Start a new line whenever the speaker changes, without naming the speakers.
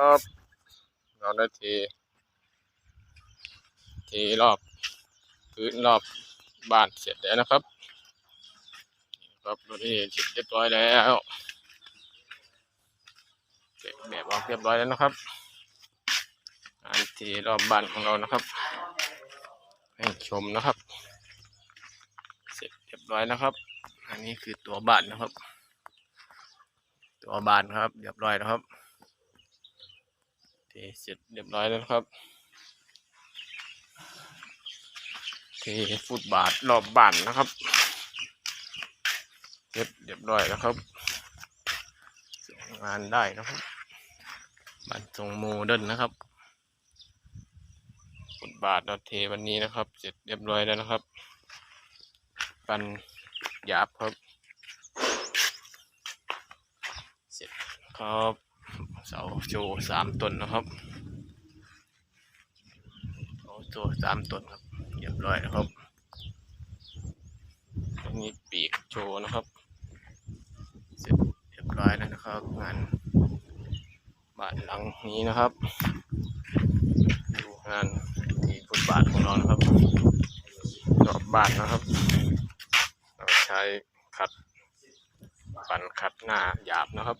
ครับเราได้เทเทรอบพื้นรอบบ้านเสร็จแล้วนะครับ ครับรถที่เสร็จเรียบร้อยแล้วเก็บแบบออกเรียบร้อยแล้วนะครับงานเทรอบบ้านของเรานะครับ ให้ชมนะครับ เสร็จเรียบร้อยนะครับ อันนี้คือตัวบ้านนะครับ ตัวบ้านครับ เรียบร้อยนะครับ เทเสร็จเรียบร้อยแล้วครับ เทฟุตบาทรอบบ้านนะครับเสร็จเรียบร้อยแล้วครับงานได้นะครับบ้านทรงโมเดิร์นนะครับฟุตบาทเราเทวันนี้นะครับ เสร็จเรียบร้อยแล้วนะครับกันหยาบครับ เสร็จครับ เสาโชว์สามต้นนะครับเสาโชว์สามต้นครับเรียบร้อยนะครับอันนี้ปีกโชว์นะครับเสร็จเรียบร้อยแล้วนะครับงานบ้านหลังนี้นะครับดูงานที่ฟุตบาทของเรานะครับรอบบ้านนะครับ เราใช้ขัดปั่นขัดหน้าหยาบนะครับ